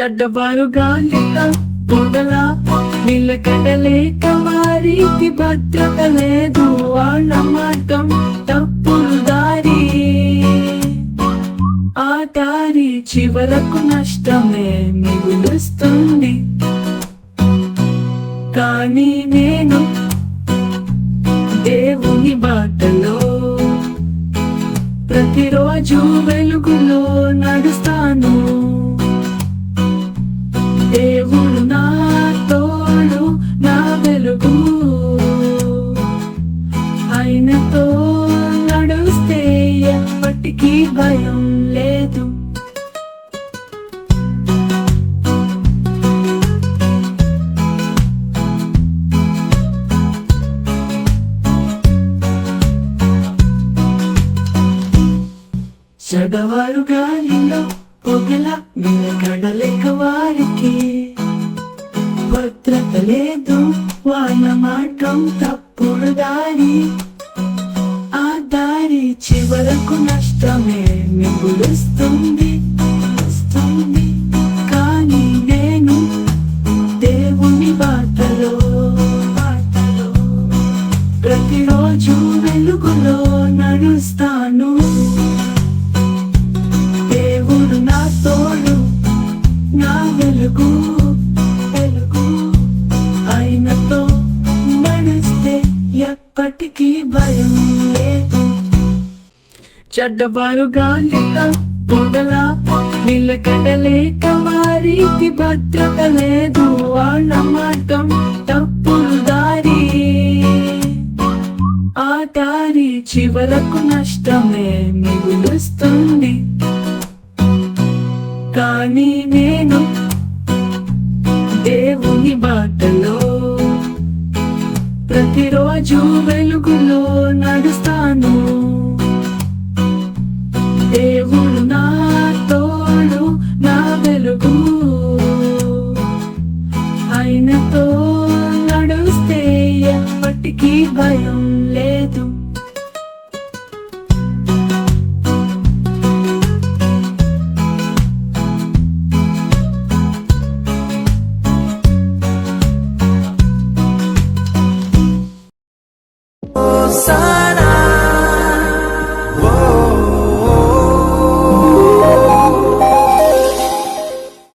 చెడ్డవారు గాలిక పొగల నిలకడలేక వారికి భద్రత లేదు. వాళ్ళ మార్గం తప్పులు దారి. ఆ దారి చివరకు నష్టమే మిగులుస్తుంది. కానీ నేను దేవుని బాటలో ప్రతిరోజు వెలుగులో నడుస్తాను. భయం లేదు. చెడవారు గాలిలో పొగల నిలకడలేక వారికి భద్రత లేదు. వాళ్ళ మాటం తప్పుడు దారి. చివరకు నష్టమే మిగులుస్తుంది. వస్తుంది. కానీ నేను దేవుని బాటలో బాటలో. ప్రతిరోజు వెలుగులో నడుస్తాను. దేవుడు నా తోడు నా వెలుగు వెలుగు. ఆయనతో నడిస్తే ఎప్పటికీ భయం. చెడ్డవారు గాలిక పొగల నిలకడలేక వారికి భద్రత లేదు. వాళ్ళ మార్గం తప్పులు దారి. ఆ దారి చివరకు నష్టమే మిగులుస్తుంది. కానీ నేను దేవుని బాటలో ప్రతిరోజు వెలుగులో నడుస్తాను. ఆయనతో భయం లేదు.